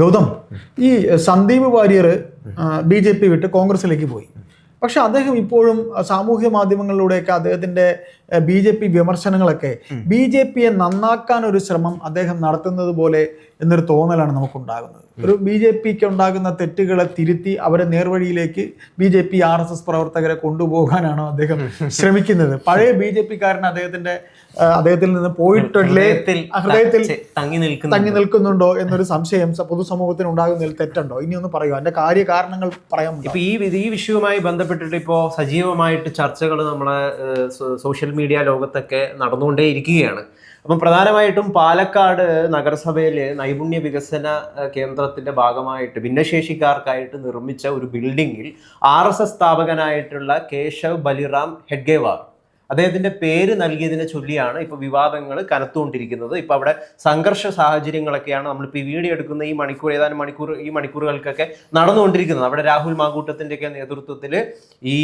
ഗൗതം ഈ Sandeep Varier B J P വിട്ട് കോൺഗ്രസിലേക്ക് പോയി. പക്ഷെ അദ്ദേഹം ഇപ്പോഴും സാമൂഹ്യ മാധ്യമങ്ങളിലൂടെയൊക്കെ അദ്ദേഹത്തിന്റെ ബി ജെ പി വിമർശനങ്ങളൊക്കെ ബി ജെ പിയെ നന്നാക്കാൻ ഒരു ശ്രമം അദ്ദേഹം നടത്തുന്നത് പോലെ എന്നൊരു തോന്നലാണ് നമുക്ക് ഉണ്ടാകുന്നത് ഒരു ബി ജെ പിക്ക് ഉണ്ടാകുന്ന തെറ്റുകളെ തിരുത്തി അവരെ നേർവഴിയിലേക്ക് B J P R S S പ്രവർത്തകരെ കൊണ്ടുപോകാനാണോ അദ്ദേഹം ശ്രമിക്കുന്നത്. പഴയ ബി ജെ പിക്കാരൻ അദ്ദേഹത്തിന്റെ അദ്ദേഹത്തിൽ നിന്ന് പോയിട്ടല്ലേ ഹൃദയത്തിൽ തങ്ങി- നിൽക്കുന്നുണ്ടോ? എന്നൊരു സംശയം പൊതുസമൂഹത്തിന് ഉണ്ടാകുന്നതിൽ തെറ്റുണ്ടോ? ഇനി ഒന്ന് പറയൂ അതിന്റെ കാര്യകാരണങ്ങൾ പറയാൻ ഇപ്പൊ ഈ ഈ വിഷയവുമായി ബന്ധപ്പെട്ടിട്ട് ഇപ്പോ സജീവമായിട്ട് ചർച്ചകൾ നമ്മളെ സോഷ്യൽ മീഡിയ ലോകത്തൊക്കെ നടന്നുകൊണ്ടേ ഇരിക്കുകയാണ് അപ്പം പ്രധാനമായിട്ടും പാലക്കാട് നഗരസഭയിലെ നൈപുണ്യ വികസന കേന്ദ്രത്തിന്റെ ഭാഗമായിട്ട് ഭിന്നശേഷിക്കാർക്കായിട്ട് നിർമ്മിച്ച ഒരു ബിൽഡിങ്ങിൽ ആർ എസ് എസ് സ്ഥാപകനായിട്ടുള്ള കേശവ് ബലിറാം ഹെഡ്ഗേവാർ അദ്ദേഹത്തിന്റെ പേര് നൽകിയതിനെ ചൊല്ലിയാണ് ഇപ്പൊ വിവാദങ്ങൾ കനത്തുകൊണ്ടിരിക്കുന്നത്. ഇപ്പൊ അവിടെ സംഘർഷ സാഹചര്യങ്ങളൊക്കെയാണ് നമ്മളിപ്പോൾ ഈ വീഡിയോ എടുക്കുന്ന ഈ മണിക്കൂർ ഏതാനും മണിക്കൂർ ഈ മണിക്കൂറുകൾക്കൊക്കെ നടന്നുകൊണ്ടിരിക്കുന്നത്. അവിടെ രാഹുൽ മാങ്കൂട്ടത്തിന്റെ ഒക്കെ നേതൃത്വത്തിൽ ഈ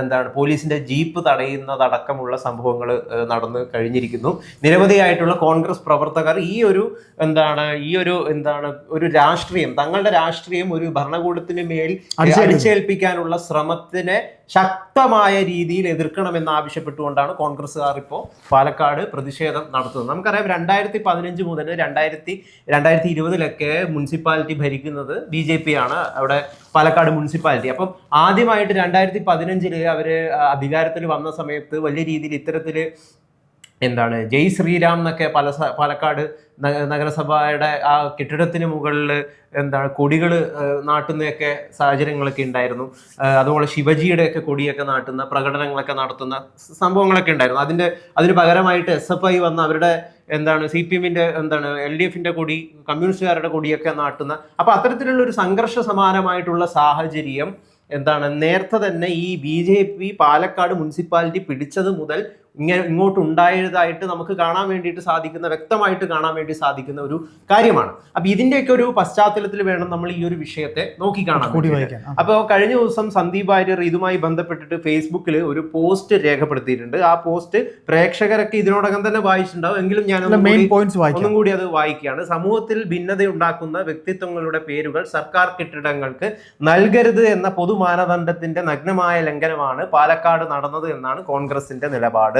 എന്താണ് പോലീസിന്റെ ജീപ്പ് തടയുന്നതടക്കമുള്ള സംഭവങ്ങൾ നടന്ന് കഴിഞ്ഞിരിക്കുന്നു. നിരവധിയായിട്ടുള്ള കോൺഗ്രസ് പ്രവർത്തകർ ഈ ഒരു എന്താണ് ഈ ഒരു എന്താണ് ഒരു രാഷ്ട്രീയം തങ്ങളുടെ രാഷ്ട്രീയം ഒരു ഭരണകൂടത്തിന് മേൽ അടിച്ചേൽപ്പിക്കാനുള്ള ശ്രമത്തിനെ ശക്തമായ രീതിയിൽ എതിർക്കണമെന്ന് ആവശ്യപ്പെട്ടുകൊണ്ടാണ് കോൺഗ്രസ്സുകാർ ഇപ്പോൾ പാലക്കാട് പ്രതിഷേധം നടത്തുന്നത്. നമുക്കറിയാം രണ്ടായിരത്തി പതിനഞ്ച് മുതൽ രണ്ടായിരത്തി രണ്ടായിരത്തി ഇരുപതിലൊക്കെ മുനിസിപ്പാലിറ്റി ഭരിക്കുന്നത് ബി ജെ പി ആണ് അവിടെ പാലക്കാട് മുനിസിപ്പാലിറ്റി. അപ്പം ആദ്യമായിട്ട് രണ്ടായിരത്തി പതിനഞ്ചിൽ അവർ അധികാരത്തിൽ വന്ന സമയത്ത് വലിയ രീതിയിൽ ഇത്തരത്തിൽ എന്താണ് ജയ് ശ്രീരാം എന്നൊക്കെ പല പാലക്കാട് നഗ- നഗരസഭയുടെ ആ കെട്ടിടത്തിന് മുകളിൽ എന്താണ് കൊടികൾ നാട്ടുന്നതൊക്കെ സാഹചര്യങ്ങളൊക്കെ ഉണ്ടായിരുന്നു. അതുപോലെ ശിവജിയുടെ ഒക്കെ കൊടിയൊക്കെ നാട്ടുന്ന പ്രകടനങ്ങളൊക്കെ നടത്തുന്ന സംഭവങ്ങളൊക്കെ ഉണ്ടായിരുന്നു. അതിന്റെ അതിന് പകരമായിട്ട് എസ് എഫ് ഐ വന്ന് അവരുടെ എന്താണ് സി പി എമ്മിന്റെ എന്താണ് എൽ ഡി എഫിന്റെ കൊടി കമ്മ്യൂണിസ്റ്റുകാരുടെ കൊടിയൊക്കെ നാട്ടുന്ന അപ്പോൾ അത്തരത്തിലുള്ള ഒരു സംഘർഷ സമാനമായിട്ടുള്ള സാഹചര്യം എന്താണ് നേരത്തെ തന്നെ ഈ B J P Palakkad municipality പിടിച്ചത് മുതൽ ഇങ്ങനെ ഇങ്ങോട്ട് ഉണ്ടായതായിട്ട് നമുക്ക് കാണാൻ വേണ്ടിയിട്ട് സാധിക്കുന്ന വ്യക്തമായിട്ട് കാണാൻ വേണ്ടി സാധിക്കുന്ന ഒരു കാര്യമാണ്. അപ്പൊ ഇതിന്റെയൊക്കെ ഒരു പശ്ചാത്തലത്തിൽ വേണം നമ്മൾ ഈ ഒരു വിഷയത്തെ നോക്കി കാണാൻ. അപ്പോൾ കഴിഞ്ഞ ദിവസം സന്ദീപ് വാര്യർ ഇതുമായി ബന്ധപ്പെട്ടിട്ട് ഫേസ്ബുക്കിൽ ഒരു പോസ്റ്റ് രേഖപ്പെടുത്തിയിട്ടുണ്ട്. ആ പോസ്റ്റ് പ്രേക്ഷകരൊക്കെ ഇതിനോടകം തന്നെ വായിച്ചിട്ടുണ്ടാവും. എങ്കിലും ഞാൻ ഒന്നും കൂടി അത് വായിക്കുകയാണ്. സമൂഹത്തിൽ ഭിന്നത ഉണ്ടാക്കുന്ന വ്യക്തിത്വങ്ങളുടെ പേരുകൾ സർക്കാർ കെട്ടിടങ്ങൾക്ക് നൽകരുത് എന്ന പൊതു മാനദണ്ഡത്തിന്റെ നഗ്നമായ ലംഘനമാണ് പാലക്കാട് നടന്നത് എന്നാണ് കോൺഗ്രസിന്റെ നിലപാട്.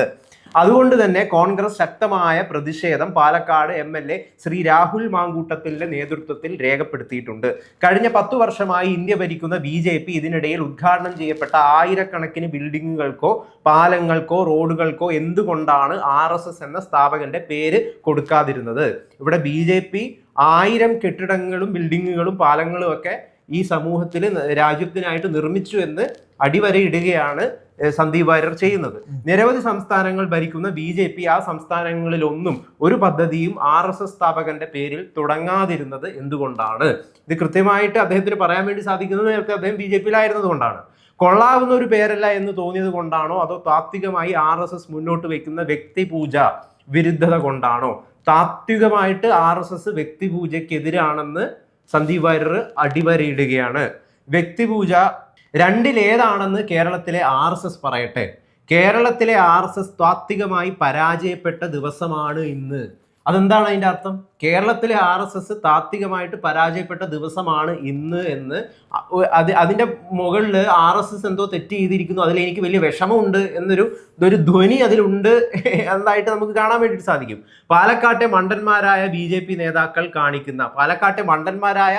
അതുകൊണ്ട് തന്നെ കോൺഗ്രസ് ശക്തമായ പ്രതിഷേധം Palakkad M L A Shri Rahul മാങ്കൂട്ടത്തിന്റെ നേതൃത്വത്തിൽ രേഖപ്പെടുത്തിയിട്ടുണ്ട്. കഴിഞ്ഞ പത്തു വർഷമായി ഇന്ത്യ ഭരിക്കുന്ന ബി ജെ പി ഇതിനിടയിൽ ഉദ്ഘാടനം ചെയ്യപ്പെട്ട ആയിരക്കണക്കിന് ബിൽഡിങ്ങുകൾക്കോ പാലങ്ങൾക്കോ റോഡുകൾക്കോ എന്തുകൊണ്ടാണ് ആർ എന്ന സ്ഥാപകന്റെ പേര് കൊടുക്കാതിരുന്നത്? ഇവിടെ ബി ആയിരം കെട്ടിടങ്ങളും ബിൽഡിങ്ങുകളും പാലങ്ങളും ഒക്കെ ഈ സമൂഹത്തിൽ രാജ്യത്തിനായിട്ട് നിർമ്മിച്ചു എന്ന് അടിവരയിടുകയാണ് സന്ദീപ് വാര്യർ ചെയ്യുന്നത്. നിരവധി സംസ്ഥാനങ്ങൾ ഭരിക്കുന്ന ബി ജെ പി ആ സംസ്ഥാനങ്ങളിലൊന്നും ഒരു പദ്ധതിയും ആർ എസ് എസ് സ്ഥാപകന്റെ പേരിൽ തുടങ്ങാതിരുന്നത് എന്തുകൊണ്ടാണ്? ഇത് കൃത്യമായിട്ട് അദ്ദേഹത്തിന് പറയാൻ വേണ്ടി സാധിക്കുന്നത് നേരത്തെ അദ്ദേഹം ബി ജെ പിയിലായിരുന്നത് കൊണ്ടാണ്. കൊള്ളാവുന്ന ഒരു പേരല്ല എന്ന് തോന്നിയത് കൊണ്ടാണോ? അതോ താത്വികമായി ആർ എസ് എസ് മുന്നോട്ട് വയ്ക്കുന്ന വ്യക്തിപൂജ വിരുദ്ധത കൊണ്ടാണോ? താത്വികമായിട്ട് ആർ എസ് എസ് വ്യക്തിപൂജയ്ക്കെതിരാണെന്ന് സന്ദീപ് വാര്യർ അടിവരയിടുകയാണ്. വ്യക്തിപൂജ രണ്ടിലേതാണെന്ന് കേരളത്തിലെ ആർ എസ് എസ് പറയട്ടെ. കേരളത്തിലെ ആർ എസ് എസ് താത്വികമായി പരാജയപ്പെട്ട ദിവസമാണ് ഇന്ന്. അതെന്താണ് അതിന്റെ അർത്ഥം? കേരളത്തിലെ ആർ എസ് എസ് താത്വികമായിട്ട് പരാജയപ്പെട്ട ദിവസമാണ് ഇന്ന് എന്ന് അത് അതിന്റെ മുകളിൽ ആർ എസ് എസ് എന്തോ തെറ്റ് ചെയ്തിരിക്കുന്നു. അതിൽ എനിക്ക് വലിയ വിഷമമുണ്ട് എന്നൊരു ഒരു ധ്വനി അതിലുണ്ട് എന്നതായിട്ട് നമുക്ക് കാണാൻ വേണ്ടിയിട്ട് സാധിക്കും. പാലക്കാട്ടെ മണ്ടന്മാരായ ബി ജെ പി നേതാക്കൾ കാണിക്കുന്ന പാലക്കാട്ടെ മണ്ടന്മാരായ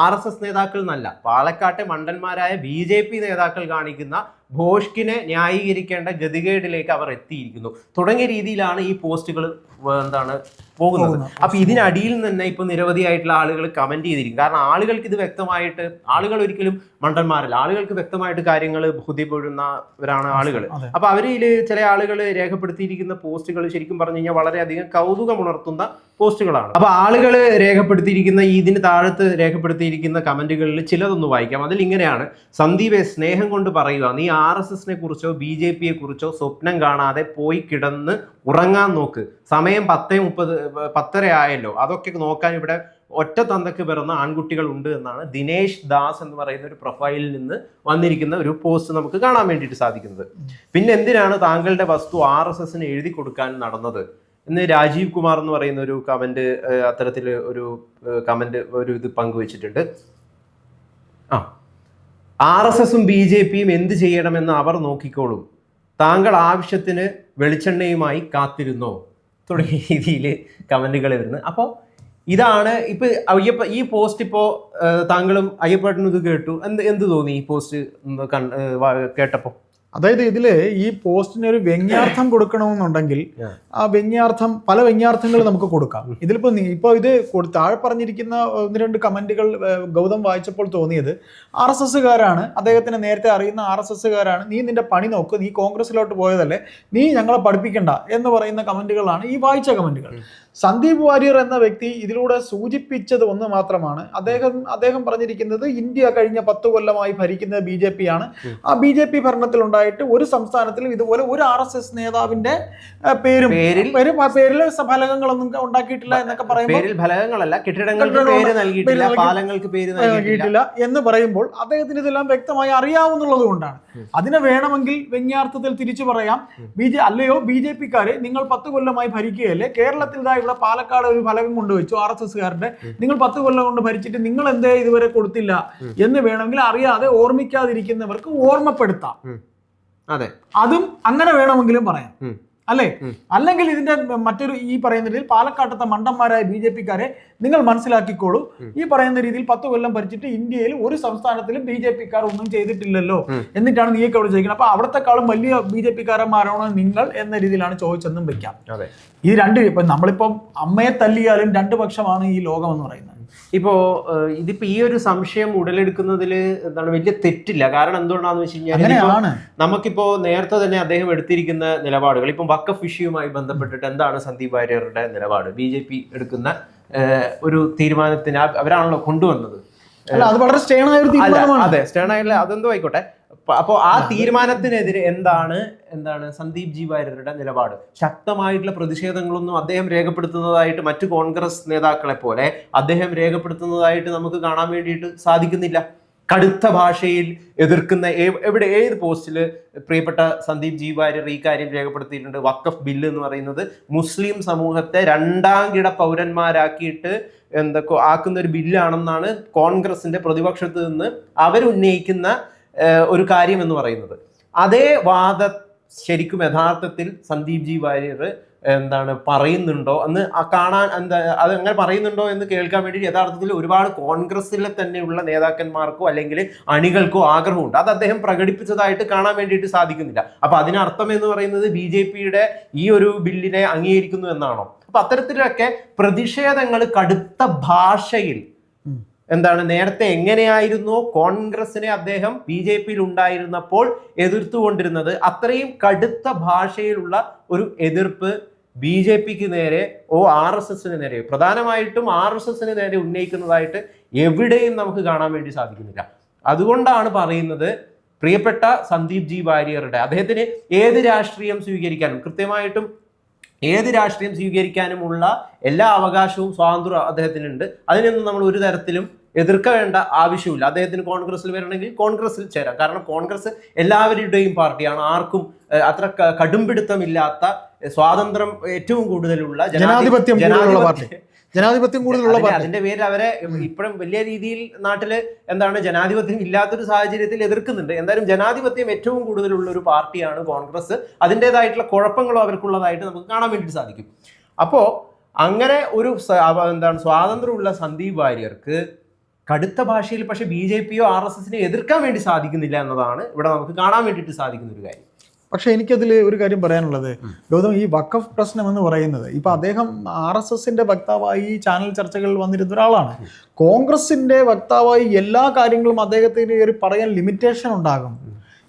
ആർ എസ് എസ് നേതാക്കൾ എന്നല്ല പാലക്കാട്ടെ മണ്ടന്മാരായ ബി ജെ പി നേതാക്കൾ കാണിക്കുന്ന ഭോഷ്കിനെ ന്യായീകരിക്കേണ്ട ഗതികേടിലേക്ക് അവർ എത്തിയിരിക്കുന്നു. തുടങ്ങിയ രീതിയിലാണ് ഈ പോസ്റ്റുകൾ എന്താണ് പോകുന്നത്. അപ്പൊ ഇതിനടിയിൽ തന്നെ ഇപ്പൊ നിരവധിയായിട്ടുള്ള ആളുകൾ കമന്റ് ചെയ്തിരിക്കും. കാരണം ആളുകൾക്ക് ഇത് വ്യക്തമായിട്ട് ആളുകൾ ഒരിക്കലും മണ്ടന്മാരല്ല. ആളുകൾക്ക് വ്യക്തമായിട്ട് കാര്യങ്ങൾ ബുദ്ധിപ്പെടുന്നവരാണ് ആളുകൾ അപ്പൊ അവരിൽ ചില ആളുകൾ രേഖപ്പെടുത്തിയിരിക്കുന്ന പോസ്റ്റുകൾ ശരിക്കും പറഞ്ഞു കഴിഞ്ഞാൽ വളരെയധികം കൗതുകമുണർത്തുന്ന പോസ്റ്റുകളാണ്. അപ്പൊ ആളുകൾ രേഖപ്പെടുത്തിയിരിക്കുന്ന ഇതിന് താഴത്ത് രേഖപ്പെടുത്തിയിരിക്കുന്ന കമന്റുകളിൽ ചിലതൊന്ന് വായിക്കാം. അതിൽ ഇങ്ങനെയാണ്. സന്ദീപെ സ്നേഹം കൊണ്ട് പറയുക നീ ആർ എസ് എസിനെ കുറിച്ചോ ബി ജെ പിയെ കുറിച്ചോ സ്വപ്നം കാണാതെ പോയി കിടന്ന് ഉറങ്ങാൻ നോക്ക്. സമയം പത്തേ മുപ്പത് പത്തര ആയല്ലോ. അതൊക്കെ നോക്കാൻ ഇവിടെ ഒറ്റ തന്തക്ക് പിറന്ന ആൺകുട്ടികൾ ഉണ്ട് എന്നാണ് ദിനേശ് ദാസ് എന്ന് പറയുന്ന ഒരു പ്രൊഫൈലിൽ നിന്ന് വന്നിരിക്കുന്ന ഒരു പോസ്റ്റ് നമുക്ക് കാണാൻ വേണ്ടിയിട്ട് സാധിക്കുന്നത്. പിന്നെ എന്തിനാണ് താങ്കളുടെ വസ്തു ആർ എസ് എസിന് എഴുതി കൊടുക്കാൻ നടന്നത്? ഇന്ന് രാജീവ് കുമാർ എന്ന് പറയുന്ന ഒരു കമന്റ് അത്തരത്തിൽ ഒരു കമന്റ് ഒരു ഇത് പങ്കുവച്ചിട്ടുണ്ട്. ആ. ആർ എസ് എസും ബി ജെ പിയും എന്ത് ചെയ്യണമെന്ന് അവർ നോക്കിക്കോളും. താങ്കൾ ആവശ്യത്തിന് വെളിച്ചെണ്ണയുമായി കാത്തിരുന്നോ? തുടങ്ങിയ രീതിയിൽ കമന്റുകൾ വരുന്നത് അപ്പോൾ ഇതാണ് ഇപ്പൊ അയ്യപ്പ ഈ പോസ്റ്റ് ഇപ്പോ താങ്കളും അയ്യപ്പേട്ടനും ഇത് കേട്ടു. എന്ത് എന്ത് തോന്നി ഈ പോസ്റ്റ് കേട്ടപ്പോൾ അതായത് ഇതിൽ ഈ പോസ്റ്റിന് ഒരു വ്യംഗ്യാർത്ഥം കൊടുക്കണമെന്നുണ്ടെങ്കിൽ ആ. വ്യംഗ്യാർത്ഥം പല വ്യംഗ്യാർത്ഥങ്ങൾ നമുക്ക് കൊടുക്കാം. ഇതിലിപ്പോ ഇപ്പൊ ഇപ്പോ ഇത് താഴെ പറഞ്ഞിരിക്കുന്ന ഒന്ന് രണ്ട് കമന്റുകൾ ഗൗതം വായിച്ചപ്പോൾ തോന്നിയത് ആർ എസ് എസ്സുകാരാണ് അദ്ദേഹത്തിന് നേരത്തെ അറിയുന്ന ആർ എസ് എസ്സുകാരാണ് നീ നിന്റെ പണി നോക്ക് നീ കോൺഗ്രസിലോട്ട് പോയതല്ലേ നീ ഞങ്ങളെ പഠിപ്പിക്കണ്ട എന്ന് പറയുന്ന കമന്റുകളാണ് ഈ വായിച്ച കമന്റുകൾ. സന്ദീപ് വാര്യർ എന്ന വ്യക്തി ഇതിലൂടെ സൂചിപ്പിച്ചത് ഒന്ന് മാത്രമാണ്. അദ്ദേഹം അദ്ദേഹം പറഞ്ഞിരിക്കുന്നത് ഇന്ത്യ കഴിഞ്ഞ പത്ത് കൊല്ലമായി ഭരിക്കുന്നത് ബി ജെ പി ആണ്. ആ ബി ജെ പി ഭരണത്തിലുണ്ടായിട്ട് ഒരു സംസ്ഥാനത്തിലും ഇതുപോലെ ഒരു ആർ എസ് എസ് നേതാവിന്റെ പേരും പേരും പേരിൽ ഫലകങ്ങളൊന്നും ഉണ്ടാക്കിയിട്ടില്ല എന്നൊക്കെ പറയുമ്പോൾ പേരിൽ ഫലകങ്ങളല്ല കെട്ടിടങ്ങൾക്ക് പേര് നൽകിയിട്ടില്ല പേര് പാലങ്ങൾക്ക് പേര് നൽകിയിട്ടില്ല. നൽകിയിട്ടില്ല എന്ന് പറയുമ്പോൾ അദ്ദേഹത്തിന് ഇതെല്ലാം വ്യക്തമായി അറിയാവുന്നുള്ളത് കൊണ്ടാണ്. അതിനെ വേണമെങ്കിൽ വ്യംഗ്യാർത്ഥത്തിൽ തിരിച്ചു പറയാം. ബി ജെ അല്ലയോ ബി ജെ പിക്കാരെ നിങ്ങൾ പത്ത് കൊല്ലമായി ഭരിക്കുകയല്ലേ? കേരളത്തിൽ ഇവിടെ പാലക്കാട് ഒരു ഫലകം കൊണ്ടുവച്ചു ആർ എസ് എസ്സുകാരുടെ നിങ്ങൾ പത്ത് കൊല്ലം കൊണ്ട് ഭരിച്ചിട്ട് നിങ്ങൾ എന്തേ ഇതുവരെ കൊടുത്തില്ല എന്ന് വേണമെങ്കിൽ അറിയാതെ ഓർമ്മിക്കാതിരിക്കുന്നവർക്ക് ഓർമ്മപ്പെടുത്താം. അതെ. അതും അങ്ങനെ വേണമെങ്കിലും പറയാം. അല്ലേ? അല്ലെങ്കിൽ ഇതിന്റെ മറ്റൊരു ഈ പറയുന്ന രീതിയിൽ പാലക്കാട്ടത്തെ മണ്ടന്മാരായ ബി ജെ പിക്കാരെ നിങ്ങൾ മനസ്സിലാക്കിക്കോളൂ. ഈ പറയുന്ന രീതിയിൽ പത്ത് കൊല്ലം ഭരിച്ചിട്ട് ഇന്ത്യയിൽ ഒരു സംസ്ഥാനത്തിലും ബി ജെ പിക്കാർ ഒന്നും ചെയ്തിട്ടില്ലല്ലോ. എന്നിട്ടാണ് നീയൊക്കെ അവിടെ ചോദിക്കുന്നത് അപ്പൊ അവിടത്തെക്കാളും വലിയ ബി ജെ പിക്കാരന്മാരാണോ നിങ്ങൾ എന്ന രീതിയിലാണ് ചോദിച്ചെന്നും വെക്കാം. ഈ രണ്ട് ഇപ്പൊ നമ്മളിപ്പം അമ്മയെ തല്ലിയാലും രണ്ട് പക്ഷമാണ് ഈ ലോകം എന്ന് പറയുന്നത്. ഇപ്പോ ഇതിപ്പോ ഈ ഒരു സംശയം ഉടലെടുക്കുന്നതിൽ എന്താണ് വലിയ തെറ്റില്ല. കാരണം എന്തുകൊണ്ടാന്ന് വെച്ച് കഴിഞ്ഞാൽ നമുക്കിപ്പോ നേരത്തെ തന്നെ അദ്ദേഹം എടുത്തിരിക്കുന്ന നിലപാടുകൾ ഇപ്പം വക്കഫ് ഇഷ്യൂമായി ബന്ധപ്പെട്ടിട്ട് എന്താണ് സന്ദീപ് വാര്യരുടെ നിലപാട്? ബി ജെ പി എടുക്കുന്ന ഒരു തീരുമാനത്തിന് അവരാണല്ലോ കൊണ്ടുവന്നത്. അതെ സ്റ്റേണായാലും അതെന്തോ ആയിക്കോട്ടെ. അപ്പൊ- അപ്പോ ആ തീരുമാനത്തിനെതിരെ എന്താണ് എന്താണ് സന്ദീപ് ജി വാര്യരുടെ നിലപാട്? ശക്തമായിട്ടുള്ള പ്രതിഷേധങ്ങളൊന്നും അദ്ദേഹം രേഖപ്പെടുത്തുന്നതായിട്ട് മറ്റു കോൺഗ്രസ് നേതാക്കളെ പോലെ അദ്ദേഹം രേഖപ്പെടുത്തുന്നതായിട്ട് നമുക്ക് കാണാൻ വേണ്ടിയിട്ട് സാധിക്കുന്നില്ല. കടുത്ത ഭാഷയിൽ എതിർക്കുന്ന എവിടെ ഏത് പോസ്റ്റിൽ പ്രിയപ്പെട്ട സന്ദീപ് ജി വാര്യർ ഈ കാര്യം രേഖപ്പെടുത്തിയിട്ടുണ്ട്? വക്കഫ് ബില്ല് എന്ന് പറയുന്നത് മുസ്ലിം സമൂഹത്തെ രണ്ടാം കിട പൗരന്മാരാക്കിയിട്ട് എന്തൊക്കെ ആക്കുന്ന ഒരു ബില്ലാണെന്നാണ് കോൺഗ്രസിന്റെ പ്രതിപക്ഷത്ത് നിന്ന് അവരുന്നയിക്കുന്ന ഒരു കാര്യം എന്ന് പറയുന്നത്. അതേ വാദ ശരിക്കും യഥാർത്ഥത്തിൽ സന്ദീപ് ജി വാര്യർ എന്താണ് പറയുന്നുണ്ടോ അന്ന് ആ കാണാൻ എന്താ അത് അങ്ങനെ പറയുന്നുണ്ടോ എന്ന് കേൾക്കാൻ വേണ്ടി യഥാർത്ഥത്തിൽ ഒരുപാട് കോൺഗ്രസിലെ തന്നെയുള്ള നേതാക്കന്മാർക്കോ അല്ലെങ്കിൽ അണികൾക്കോ ആഗ്രഹമുണ്ട്. അത് അദ്ദേഹം പ്രകടിപ്പിച്ചതായിട്ട് കാണാൻ വേണ്ടിയിട്ട് സാധിക്കുന്നില്ല. അപ്പൊ അതിനർത്ഥം എന്ന് പറയുന്നത് ബി ജെ പിയുടെ ഈ ഒരു ബില്ലിനെ അംഗീകരിക്കുന്നു എന്നാണോ? അപ്പൊ അത്തരത്തിലൊക്കെ പ്രതിഷേധങ്ങൾ കടുത്ത ഭാഷയിൽ. എന്താണ് നേരത്തെ എങ്ങനെയായിരുന്നു കോൺഗ്രസിനെ അദ്ദേഹം ബി ജെ പിയിൽ ഉണ്ടായിരുന്നപ്പോൾ എതിർത്തുകൊണ്ടിരുന്നത്? അത്രയും കടുത്ത ഭാഷയിലുള്ള ഒരു എതിർപ്പ് ബി ജെ പിക്ക് നേരെ ഓ ആർ എസ് എസിന് നേരെ പ്രധാനമായിട്ടും ആർ എസ് എസിന് നേരെ ഉന്നയിക്കുന്നതായിട്ട് എവിടെയും നമുക്ക് കാണാൻ വേണ്ടി സാധിക്കുന്നില്ല. അതുകൊണ്ടാണ് പറയുന്നത് പ്രിയപ്പെട്ട സന്ദീപ് ജി വാര്യറുടെ അദ്ദേഹത്തിന് ഏത് രാഷ്ട്രീയം സ്വീകരിക്കാനും കൃത്യമായിട്ടും ഏത് രാഷ്ട്രീയം സ്വീകരിക്കാനുമുള്ള എല്ലാ അവകാശവും സ്വാതന്ത്ര്യം അദ്ദേഹത്തിനുണ്ട്. അതിനൊന്നും നമ്മൾ ഒരു തരത്തിലും എതിർക്കേണ്ട ആവശ്യമില്ല. അദ്ദേഹത്തിന് കോൺഗ്രസ്സിൽ വരണമെങ്കിൽ കോൺഗ്രസ്സിൽ ചേരാം. കാരണം കോൺഗ്രസ് എല്ലാവരുടെയും പാർട്ടിയാണ്. ആർക്കും അത്ര കടുംപിടുത്തമില്ലാത്ത സ്വാതന്ത്ര്യം ഏറ്റവും കൂടുതലുള്ള ജനാധി- ജനാധിപത്യം ജനാധിപത്യം കൂടുതലുള്ള അതിന്റെ- പേരിൽ അവരെ ഇപ്പോഴും വലിയ രീതിയിൽ നാട്ടിൽ എന്താണ് ജനാധിപത്യം ഇല്ലാത്തൊരു സാഹചര്യത്തിൽ എതിർക്കുന്നുണ്ട്. എന്തായാലും ജനാധിപത്യം ഏറ്റവും കൂടുതലുള്ള ഒരു പാർട്ടിയാണ് കോൺഗ്രസ്. അതിന്റെതായിട്ടുള്ള കുഴപ്പങ്ങളും അവർക്കുള്ളതായിട്ട് നമുക്ക് കാണാൻ വേണ്ടി സാധിക്കും. അപ്പോ അങ്ങനെ ഒരു എന്താണ് സ്വാതന്ത്ര്യമുള്ള സന്ദീപ് വാര്യർക്ക് കടുത്ത ഭാഷയിൽ പക്ഷെ ബി ജെ പിയോ ആർ എസ് എസിനെ എതിർക്കാൻ വേണ്ടി സാധിക്കുന്നില്ല എന്നതാണ് ഇവിടെ നമുക്ക് കാണാൻ വേണ്ടിയിട്ട് സാധിക്കുന്ന ഒരു കാര്യം. പക്ഷേ എനിക്കതിൽ ഒരു കാര്യം പറയാനുള്ളത്. ഗൗതം ഈ വക്കഫ് പ്രശ്നം എന്ന് പറയുന്നത് ഇപ്പൊ അദ്ദേഹം ആർ എസ് എസിന്റെ വക്താവായി ചാനൽ ചർച്ചകളിൽ വന്നിരുന്ന ഒരാളാണ്. കോൺഗ്രസിന്റെ വക്താവായി എല്ലാ കാര്യങ്ങളും അദ്ദേഹത്തിന് ഒരു പറയാൻ ലിമിറ്റേഷൻ ഉണ്ടാകും.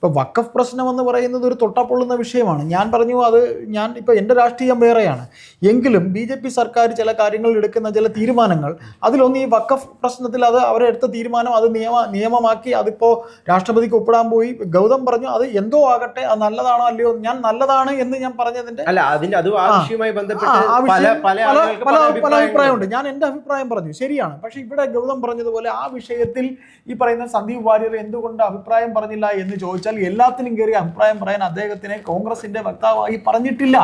ഇപ്പൊ വക്കഫ് പ്രശ്നം എന്ന് പറയുന്നത് ഒരു തൊട്ടപ്പൊള്ളുന്ന വിഷയമാണ്. ഞാൻ പറഞ്ഞു അത് ഞാൻ ഇപ്പോൾ എന്റെ രാഷ്ട്രീയം വേറെയാണ്. എങ്കിലും ബി ജെ പി സർക്കാർ ചില കാര്യങ്ങൾ എടുക്കുന്ന ചില തീരുമാനങ്ങൾ അതിലൊന്ന് ഈ വക്കഫ് പ്രശ്നത്തിൽ അത് അവരെടുത്ത തീരുമാനം അത് നിയമ നിയമമാക്കി അതിപ്പോൾ രാഷ്ട്രപതിക്ക് ഒപ്പിടാൻ പോയി. ഗൗതം പറഞ്ഞു അത് എന്തോ ആകട്ടെ അത് നല്ലതാണോ അല്ലയോ ഞാൻ നല്ലതാണ് എന്ന് ഞാൻ പറഞ്ഞതിന്റെ അല്ല അതിന്റെ അത് ബന്ധപ്പെട്ട് പല പല അഭിപ്രായമുണ്ട്. ഞാൻ എന്റെ അഭിപ്രായം പറഞ്ഞു ശരിയാണ്. പക്ഷേ ഇവിടെ ഗൗതം പറഞ്ഞതുപോലെ ആ വിഷയത്തിൽ ഈ പറയുന്ന സന്ദീപ് വാര്യർ എന്തുകൊണ്ട് അഭിപ്രായം പറഞ്ഞില്ല എന്ന് ചോദിച്ചാൽ ചോദിച്ചാൽ എല്ലാത്തിനും കയറി അഭിപ്രായം പറയാൻ അദ്ദേഹത്തിനെ കോൺഗ്രസിന്റെ വക്താവായി പറഞ്ഞിട്ടില്ല.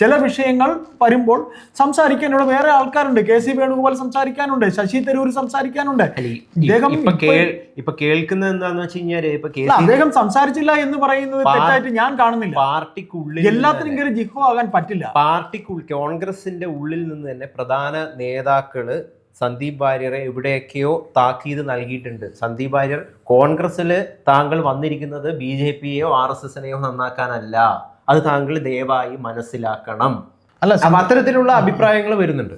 ചില വിഷയങ്ങൾ വരുമ്പോൾ സംസാരിക്കാൻ ഇവിടെ വേറെ ആൾക്കാരുണ്ട്. കെ സി വേണുഗോപാൽ സംസാരിക്കാനുണ്ട്. ശശി തരൂർ സംസാരിക്കാനുണ്ട്. അദ്ദേഹം ഇപ്പൊ കേൾക്കുന്നത് വെച്ച് അദ്ദേഹം സംസാരിച്ചില്ല എന്ന് പറയുന്നത് തെറ്റായിട്ട് ഞാൻ കാണുന്നില്ല. പാർട്ടിക്കുള്ളിൽ എല്ലാത്തിനും കയറി ജിഹോ ആകാൻ പറ്റില്ല. പാർട്ടിക്കുള്ളിൽ കോൺഗ്രസിന്റെ ഉള്ളിൽ നിന്ന് തന്നെ പ്രധാന നേതാക്കൾ സന്ദീപ് വാര്യരെ എവിടെയൊക്കെയോ താക്കീത് നൽകിയിട്ടുണ്ട്. സന്ദീപ് വാര്യർ കോൺഗ്രസ്സിൽ താങ്കൾ വന്നിരിക്കുന്നത് ബി ജെ പിയെയോ ആർ എസ് എസിനെയോ നന്നാക്കാനല്ല. അത് താങ്കൾ ദയവായി മനസ്സിലാക്കണം. അല്ല അത്തരത്തിലുള്ള അഭിപ്രായങ്ങൾ വരുന്നുണ്ട്.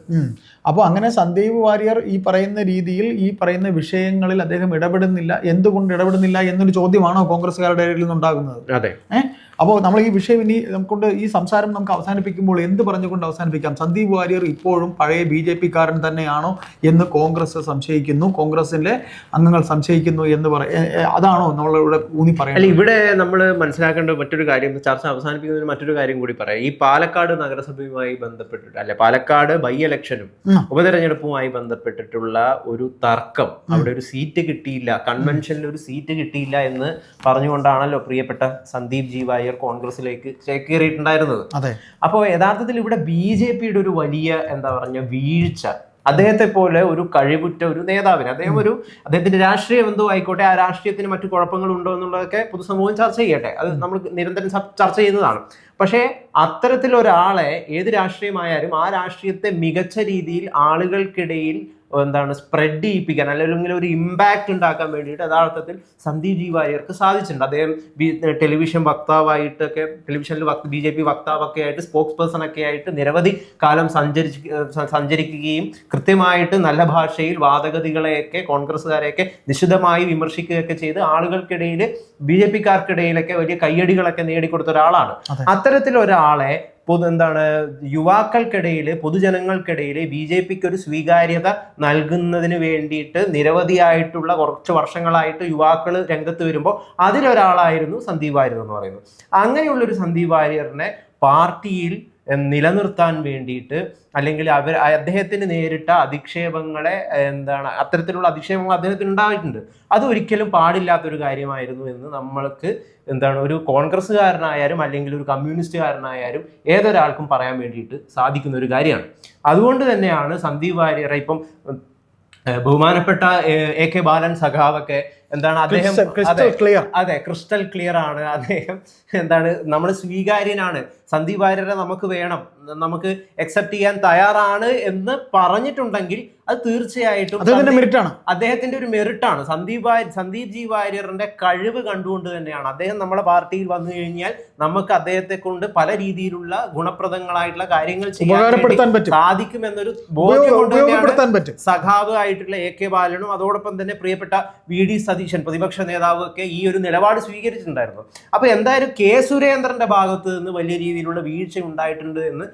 അപ്പോൾ അങ്ങനെ സന്ദീപ് വാര്യർ ഈ പറയുന്ന രീതിയിൽ ഈ പറയുന്ന വിഷയങ്ങളിൽ അദ്ദേഹം ഇടപെടുന്നില്ല. എന്തുകൊണ്ട് ഇടപെടുന്നില്ല എന്നൊരു ചോദ്യമാണോ കോൺഗ്രസ്സുകാരുടെ ഇടയിൽ നിന്നുണ്ടാകുന്നത്? അതെ. ഏഹ് അപ്പോൾ നമ്മൾ ഈ വിഷയം ഇനി നമുക്കൊണ്ട് ഈ സംസാരം നമുക്ക് അവസാനിപ്പിക്കുമ്പോൾ എന്ത് പറഞ്ഞുകൊണ്ട് അവസാനിപ്പിക്കാം? സന്ദീപ് വാര്യർ ഇപ്പോഴും പഴയ ബി ജെ പിക്കാരൻ തന്നെയാണോ എന്ന് കോൺഗ്രസ് സംശയിക്കുന്നു. കോൺഗ്രസിന്റെ അംഗങ്ങൾ സംശയിക്കുന്നു എന്ന് പറ അതാണോ നമ്മളിവിടെ ഊന്നി അല്ല പറയുന്നത് ഇവിടെ നമ്മൾ മനസ്സിലാക്കേണ്ട മറ്റൊരു കാര്യം ചർച്ച അവസാനിപ്പിക്കുന്നതിന് മറ്റൊരു കാര്യം കൂടി പറയാം. ഈ പാലക്കാട് നഗരസഭയുമായി ബന്ധപ്പെട്ടിട്ട് അല്ലെ പാലക്കാട് ബൈ ഇലക്ഷനും. ഉപതെരഞ്ഞെടുപ്പുമായി ബന്ധപ്പെട്ടിട്ടുള്ള ഒരു തർക്കം അവിടെ ഒരു സീറ്റ് കിട്ടിയില്ല. കൺവെൻഷനിൽ ഒരു സീറ്റ് കിട്ടിയില്ല എന്ന് പറഞ്ഞുകൊണ്ടാണല്ലോ പ്രിയപ്പെട്ട സന്ദീപ് ജി വാര്യർ കോൺഗ്രസിലേക്ക് ചേക്കേറിയിട്ടുണ്ടായിരുന്നത് അപ്പോ അപ്പോൾ യഥാർത്ഥത്തിൽ ഇവിടെ ബി ജെ പിയുടെ ഒരു വലിയ എന്താ പറഞ്ഞ വീഴ്ച അദ്ദേഹത്തെ പോലെ ഒരു കഴിവുറ്റ ഒരു നേതാവിന്. അദ്ദേഹം ഒരു അദ്ദേഹത്തിന്റെ രാഷ്ട്രീയം എന്തോ ആയിക്കോട്ടെ ആ രാഷ്ട്രീയത്തിന് മറ്റു കുഴപ്പങ്ങൾ ഉണ്ടോ എന്നുള്ളതൊക്കെ പൊതുസമൂഹം ചർച്ച ചെയ്യട്ടെ. അത് നമ്മൾ നിരന്തരം ചർച്ച ചെയ്യുന്നതാണ്. പക്ഷേ അത്തരത്തിലൊരാളെ ഏത് രാഷ്ട്രീയമായാലും ആ രാഷ്ട്രീയത്തെ മികച്ച രീതിയിൽ ആളുകൾക്കിടയിൽ എന്താണ് സ്പ്രെഡ് ചെയ്യിപ്പിക്കാൻ അല്ലെങ്കിൽ ഒരു ഇമ്പാക്റ്റ് ഉണ്ടാക്കാൻ വേണ്ടിയിട്ട് യഥാർത്ഥത്തിൽ സന്ദീപ് ജി വാര്യർക്ക് സാധിച്ചിട്ടുണ്ട് അദ്ദേഹം ടെലിവിഷൻ വക്താവായിട്ടൊക്കെ ടെലിവിഷനിൽ ബി ജെ പി വക്താവൊക്കെ ആയിട്ട് സ്പോക്സ് പേഴ്സൺ ഒക്കെ ആയിട്ട് നിരവധി കാലം സഞ്ചരിച്ച് സഞ്ചരിക്കുകയും കൃത്യമായിട്ട് നല്ല ഭാഷയിൽ വാദഗതികളെയൊക്കെ കോൺഗ്രസ്സുകാരെയൊക്കെ നിശിതമായി വിമർശിക്കുകയൊക്കെ ചെയ്ത് ആളുകൾക്കിടയിൽ ബി ജെ പിക്കാർക്കിടയിലൊക്കെ വലിയ കയ്യടികളൊക്കെ നേടിക്കൊടുത്ത ഒരാളാണ് അതെ. പൊതു എന്താണ് യുവാക്കൾക്കിടയിൽ പൊതുജനങ്ങൾക്കിടയിൽ ബി ജെ പിക്ക് ഒരു സ്വീകാര്യത നൽകുന്നതിന് വേണ്ടിയിട്ട് നിരവധിയായിട്ടുള്ള കുറച്ച് വർഷങ്ങളായിട്ട് യുവാക്കൾ രംഗത്ത് വരുമ്പോൾ അതിലൊരാളായിരുന്നു സന്ദീപ് വാര്യർ എന്ന് പറയുന്നത്. അങ്ങനെയുള്ളൊരു സന്ദീപ് വാര്യറിനെ പാർട്ടിയിൽ നിലനിർത്താൻ വേണ്ടിയിട്ട് അല്ലെങ്കിൽ അവർ അദ്ദേഹത്തിന് നേരിട്ട അധിക്ഷേപങ്ങളെ എന്താണ് അത്തരത്തിലുള്ള അധിക്ഷേപങ്ങൾ അദ്ദേഹത്തിന് ഉണ്ടായിട്ടുണ്ട്. അത് ഒരിക്കലും പാടില്ലാത്തൊരു കാര്യമായിരുന്നു എന്ന് നമ്മൾക്ക് എന്താണ് ഒരു കോൺഗ്രസ്സുകാരനായാലും അല്ലെങ്കിൽ ഒരു കമ്മ്യൂണിസ്റ്റുകാരനായാലും ഏതൊരാൾക്കും പറയാൻ വേണ്ടിയിട്ട് സാധിക്കുന്ന ഒരു കാര്യമാണ്. അതുകൊണ്ട് തന്നെയാണ് സന്ദീപ് വാര്യറെ ഇപ്പം ബഹുമാനപ്പെട്ട എ കെ ബാലൻ സഖാവൊക്കെ എന്താണ് അദ്ദേഹം ക്ലിയർ അതെ ക്രിസ്റ്റൽ ക്ലിയർ ആണ്. അദ്ദേഹം എന്താണ് നമ്മൾ സ്വീകാര്യനാണ്. സന്ദീപ് വാര്യരെ നമുക്ക് വേണം. നമുക്ക് അക്സെപ്റ്റ് ചെയ്യാൻ തയ്യാറാണ് എന്ന് പറഞ്ഞിട്ടുണ്ടെങ്കിൽ അത് തീർച്ചയായിട്ടും അദ്ദേഹത്തിന്റെ ഒരു മെറിറ്റാണ് സന്ദീപ് സന്ദീപ് ജി വാര്യറിന്റെ കഴിവ് കണ്ടുകൊണ്ട് തന്നെയാണ്. അദ്ദേഹം നമ്മുടെ പാർട്ടിയിൽ വന്നു കഴിഞ്ഞാൽ നമുക്ക് അദ്ദേഹത്തെ കൊണ്ട് പല രീതിയിലുള്ള ഗുണപ്രദങ്ങളായിട്ടുള്ള കാര്യങ്ങൾ ചെയ്യാൻ സാധിക്കും എന്നൊരു ബോധ്യം കൊണ്ട് സഖാവ് ആയിട്ടുള്ള എ കെ ബാലനും അതോടൊപ്പം തന്നെ പ്രിയപ്പെട്ട വി ഡി സതീശൻ പ്രതിപക്ഷ നേതാവ് ഒക്കെ ഈ ഒരു നിലപാട് സ്വീകരിച്ചിട്ടുണ്ടായിരുന്നു. അപ്പൊ എന്തായാലും കെ സുരേന്ദ്രന്റെ ഭാഗത്ത് നിന്ന് വലിയ രീതിയിലുള്ള വീഴ്ച ഉണ്ടായിട്ടുണ്ട് എന്ന്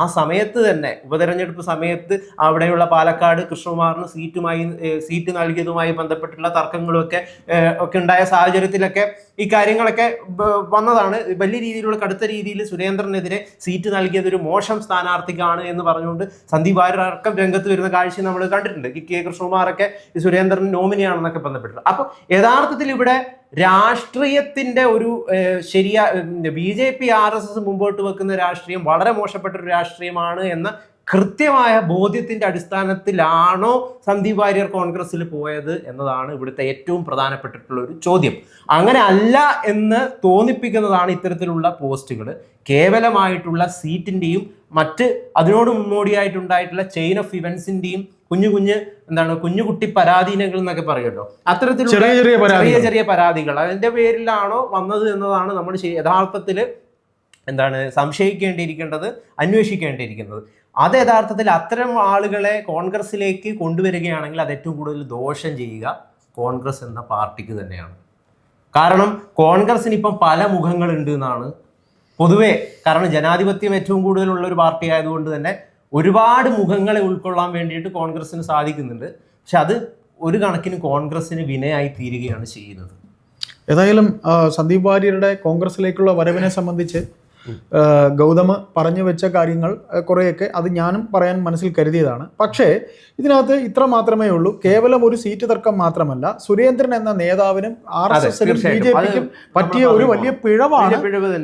ആ സമയത്ത് തന്നെ ഉപതെരഞ്ഞെടുപ്പ് സമയത്ത് അവിടെയുള്ള പാലക്കാട് കൃഷ്ണകുമാറിന് സീറ്റുമായി സീറ്റ് നൽകിയതുമായി ബന്ധപ്പെട്ടുള്ള തർക്കങ്ങളൊക്കെ ഒക്കെ ഉണ്ടായ സാഹചര്യത്തിലൊക്കെ ഈ കാര്യങ്ങളൊക്കെ വന്നതാണ്. വലിയ രീതിയിലുള്ള കടുത്ത രീതിയിൽ സുരേന്ദ്രനെതിരെ സീറ്റ് നൽകിയത് ഒരു മോശം സ്ഥാനാർത്ഥിക്കാണ് എന്ന് പറഞ്ഞുകൊണ്ട് സന്ദീപ് വാര്യർ അടക്കം രംഗത്ത് വരുന്ന കാഴ്ച നമ്മൾ കണ്ടിട്ടുണ്ട്. കി കൃഷ്ണകുമാറൊക്കെ ഈ സുരേന്ദ്രൻ നോമിനിയാണെന്നൊക്കെ ബന്ധപ്പെട്ടത് അപ്പോൾ യഥാർത്ഥത്തിൽ ഇവിടെ രാഷ്ട്രീയത്തിന്റെ ഒരു ശരിയ B J P R S S മുമ്പോട്ട് വെക്കുന്ന രാഷ്ട്രീയം വളരെ മോശപ്പെട്ട ഒരു രാഷ്ട്രീയമാണ് എന്ന കൃത്യമായ ബോധ്യത്തിന്റെ അടിസ്ഥാനത്തിലാണോ സന്ദീപ് വാര്യർ കോൺഗ്രസ്സിൽ പോയത് എന്നതാണ് ഇവിടുത്തെ ഏറ്റവും പ്രധാനപ്പെട്ടിട്ടുള്ള ഒരു ചോദ്യം. അങ്ങനെ അല്ല എന്ന് തോന്നിപ്പിക്കുന്നതാണ് ഇത്തരത്തിലുള്ള പോസ്റ്റുകൾ കേവലമായിട്ടുള്ള സീറ്റിന്റെയും മറ്റ് അതിനോട് മുന്നോടിയായിട്ടുണ്ടായിട്ടുള്ള ചെയിൻ ഓഫ് ഇവന്റ്സിന്റെയും കുഞ്ഞു കുഞ്ഞ് എന്താണ് കുഞ്ഞുകുട്ടി പരാധീനങ്ങൾ എന്നൊക്കെ പറയുമല്ലോ. അത്തരത്തിലുള്ള ചെറിയ ചെറിയ പരാതികൾ അതിന്റെ പേരിലാണോ വന്നത് എന്നതാണ് നമ്മൾ യഥാർത്ഥത്തിൽ യഥാർത്ഥത്തിൽ എന്താണ് സംശയിക്കേണ്ടിയിരിക്കേണ്ടത് അന്വേഷിക്കേണ്ടിയിരിക്കുന്നത്. അത് യഥാർത്ഥത്തിൽ അത്തരം ആളുകളെ കോൺഗ്രസിലേക്ക് കൊണ്ടുവരികയാണെങ്കിൽ അത് ഏറ്റവും കൂടുതൽ ദോഷം ചെയ്യുക കോൺഗ്രസ് എന്ന പാർട്ടിക്ക് തന്നെയാണ്. കാരണം കോൺഗ്രസിന് ഇപ്പം പല മുഖങ്ങളുണ്ട് എന്നാണ് പൊതുവേ കാരണം ജനാധിപത്യം ഏറ്റവും കൂടുതലുള്ള ഒരു പാർട്ടി ആയതുകൊണ്ട് തന്നെ ഒരുപാട് മുഖങ്ങളെ ഉൾക്കൊള്ളാൻ വേണ്ടിയിട്ട് കോൺഗ്രസിന് സാധിക്കുന്നുണ്ട്. പക്ഷെ അത് ഒരു കണക്കിന് കോൺഗ്രസിന് വിനയായി തീരുകയാണ് ചെയ്യുന്നത്. ഏതായാലും സന്ദീപ് വാര്യരുടെ കോൺഗ്രസിലേക്കുള്ള വരവിനെ സംബന്ധിച്ച് ഗൗതമ് പറഞ്ഞു വെച്ച കാര്യങ്ങൾ കുറേയൊക്കെ അത് ഞാനും പറയാൻ മനസ്സിൽ കരുതിയതാണ്. പക്ഷേ ഇതിനകത്ത് ഇത്ര മാത്രമേ ഉള്ളൂ. കേവലം ഒരു സീറ്റ് തർക്കം മാത്രമല്ല സുരേന്ദ്രൻ എന്ന നേതാവിനും ആർ എസ് എസിനും ബി ജെ പിക്കും പറ്റിയ ഒരു വലിയ പിഴവാണ്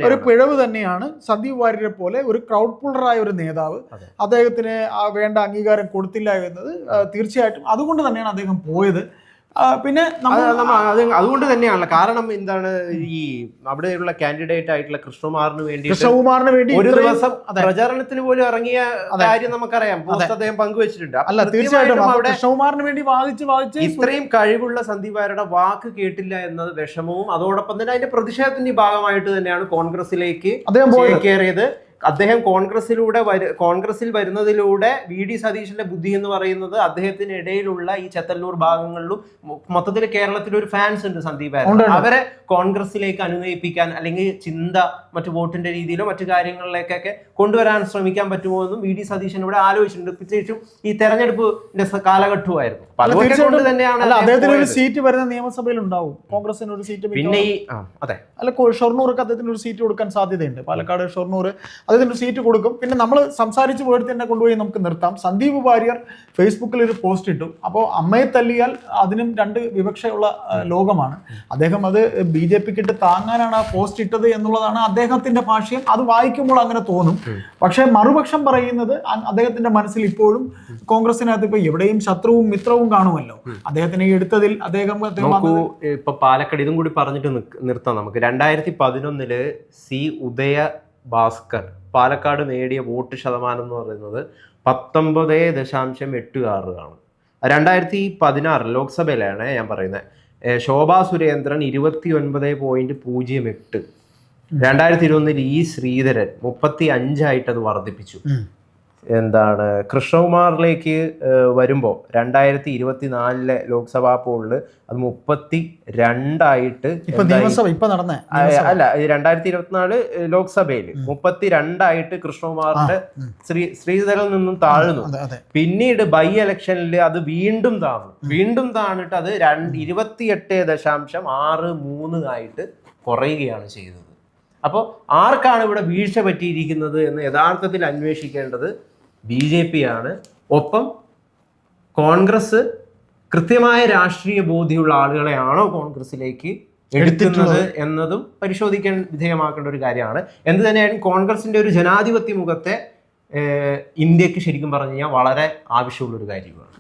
ഒരു പിഴവ് തന്നെയാണ് സന്ദീപ് വാര്യരെ പോലെ ഒരു ക്രൗഡ് പുള്ളറായ ഒരു നേതാവ് അദ്ദേഹത്തിന് വേണ്ട അംഗീകാരം കൊടുത്തില്ല എന്നത് തീർച്ചയായിട്ടും അതുകൊണ്ട് തന്നെയാണ് അദ്ദേഹം പോയത്. പിന്നെ അതുകൊണ്ട് തന്നെയാണല്ലോ. കാരണം എന്താണ് ഈ അവിടെയുള്ള കാൻഡിഡേറ്റ് ആയിട്ടുള്ള കൃഷ്ണകുമാറിന് വേണ്ടി കൃഷ്ണകുമാറിന് വേണ്ടി ഒരു ദിവസം. പ്രചാരണത്തിന് പോലും ഇറങ്ങിയ കാര്യം നമുക്കറിയാം. അദ്ദേഹം പങ്കുവച്ചിട്ടുണ്ട്. അല്ല തീർച്ചയായിട്ടും. അവിടെ കൃഷ്ണകുമാറിന് വേണ്ടി വാദിച്ച് വാദിച്ച് ഇത്രയും കഴിവുള്ള സന്ദീപാരുടെ വാക്ക് കേട്ടില്ല എന്നത് വിഷമവും. അതോടൊപ്പം തന്നെ അതിന്റെ പ്രതിഷേധത്തിന്റെ ഭാഗമായിട്ട് തന്നെയാണ് കോൺഗ്രസിലേക്ക് അദ്ദേഹം ചേക്കേറിയത്. അദ്ദേഹം കോൺഗ്രസിലൂടെ വര കോൺഗ്രസിൽ വരുന്നതിലൂടെ വി ഡി സതീശന്റെ ബുദ്ധി എന്ന് പറയുന്നത് അദ്ദേഹത്തിന് ഇടയിലുള്ള ഈ ചെത്തല്ലൂർ ഭാഗങ്ങളിലും മൊത്തത്തിൽ കേരളത്തിൽ ഒരു ഫാൻസ് ഉണ്ട് സന്ദീപ്. അവരെ കോൺഗ്രസിലേക്ക് അനുനയിപ്പിക്കാൻ അല്ലെങ്കിൽ ചിന്ത മറ്റു വോട്ടിന്റെ രീതിയിലോ മറ്റു കാര്യങ്ങളിലേക്കൊക്കെ കൊണ്ടുവരാൻ ശ്രമിക്കാൻ പറ്റുമോ എന്നും വി ഡി സതീശൻ ഇവിടെ ആലോചിച്ചിട്ടുണ്ട്. പ്രത്യേകിച്ചും ഈ തെരഞ്ഞെടുപ്പിന്റെ കാലഘട്ടമായിരുന്നു അതുകൊണ്ട് കൊണ്ട് തന്നെയാണ് അദ്ദേഹത്തിന് ഒരു സീറ്റ് വരുന്ന നിയമസഭയിൽ ഉണ്ടാവും. കോൺഗ്രസിന് ഒരു സീറ്റ് പിന്നെ ഈ അതെ. അല്ല ഷൊർണൂർക്ക് അദ്ദേഹത്തിന് ഒരു സീറ്റ് കൊടുക്കാൻ സാധ്യതയുണ്ട്. പാലക്കാട് ഷൊർണൂർ അദ്ദേഹത്തിന് സീറ്റ് കൊടുക്കും. പിന്നെ നമ്മൾ സംസാരിച്ച് പോയിട്ട് തന്നെ കൊണ്ടുപോയി നമുക്ക് നിർത്താം. സന്ദീപ് വാര്യർ ഫേസ്ബുക്കിൽ ഒരു പോസ്റ്റ് ഇട്ടു. അപ്പോൾ അമ്മയെ തല്ലിയാൽ അതിനും രണ്ട് വിവക്ഷയുള്ള ലോകമാണ്. അദ്ദേഹം അത് ബി ജെ പിക്ക് ഇട്ട് താങ്ങാനാണ് ആ പോസ്റ്റ് ഇട്ടത് എന്നുള്ളതാണ് അദ്ദേഹത്തിന്റെ ഭാഷ്യം. അത് വായിക്കുമ്പോൾ അങ്ങനെ തോന്നും. പക്ഷേ മറുപക്ഷം പറയുന്നത് അദ്ദേഹത്തിന്റെ മനസ്സിൽ ഇപ്പോഴും കോൺഗ്രസിനകത്ത് ഇപ്പൊ എവിടെയും ശത്രുവും മിത്രവും കാണുമല്ലോ. അദ്ദേഹത്തിനെ എടുത്തതിൽ അദ്ദേഹം ഇപ്പൊ പാലക്കാട് ഇതും കൂടി പറഞ്ഞിട്ട് നിർത്താം നമുക്ക്. രണ്ടായിരത്തി പതിനൊന്നിൽ സി. ഉദയ ഭാസ്കർ പാലക്കാട് നേടിയ വോട്ട് ശതമാനം എന്ന് പറയുന്നത് പത്തൊമ്പത് ദശാംശം എട്ട് ആറ് ആണ്. രണ്ടായിരത്തി പതിനാറ് ലോക്സഭയിലാണ് ഞാൻ പറയുന്നത്. ശോഭാ സുരേന്ദ്രൻ ഇരുപത്തി ഒൻപത് പോയിന്റ് പൂജ്യം എട്ട്. രണ്ടായിരത്തി ഇരുപതിൽ ഇ ശ്രീധരൻ മുപ്പത്തി അഞ്ചായിട്ട് അത് വർദ്ധിപ്പിച്ചു. എന്താണ് കൃഷ്ണകുമാറിലേക്ക് വരുമ്പോൾ രണ്ടായിരത്തി ഇരുപത്തി നാലിലെ ലോക്സഭാ പോളിൽ അത് മുപ്പത്തി രണ്ടായിട്ട് നടന്ന അല്ല രണ്ടായിരത്തി ഇരുപത്തിനാല് ലോക്സഭയിൽ മുപ്പത്തി രണ്ടായിട്ട് കൃഷ്ണകുമാറിന്റെ ശ്രീ ശ്രീധരനിൽ നിന്നും താഴ്ന്നു. പിന്നീട് ബൈ ഇലക്ഷനിൽ അത് വീണ്ടും താഴ്ന്നു വീണ്ടും താഴ്ന്നിട്ട് അത് രണ്ട് ഇരുപത്തിയെട്ട് ദശാംശം ആറ് മൂന്ന് ആയിട്ട് കുറയുകയാണ് ചെയ്തത്. അപ്പോൾ ആർക്കാണ് ഇവിടെ വീഴ്ച പറ്റിയിരിക്കുന്നത് എന്ന് യഥാർത്ഥത്തിൽ അന്വേഷിക്കേണ്ടത് ബി ജെ പി ആണ് ഒപ്പം കോൺഗ്രസ് കൃത്യമായ രാഷ്ട്രീയ ബോധ്യമുള്ള ആളുകളെയാണോ കോൺഗ്രസിലേക്ക് എടുക്കുന്നത് എന്നതും പരിശോധിക്കാൻ വിധേയമാക്കേണ്ട ഒരു കാര്യമാണ്. എന്ത് തന്നെയായാലും കോൺഗ്രസിന്റെ ഒരു ജനാധിപത്യ മുഖത്തെ ഇന്ത്യയ്ക്ക് ശരിക്കും പറഞ്ഞു കഴിഞ്ഞാൽ വളരെ ആവശ്യമുള്ള ഒരു കാര്യമാണ്.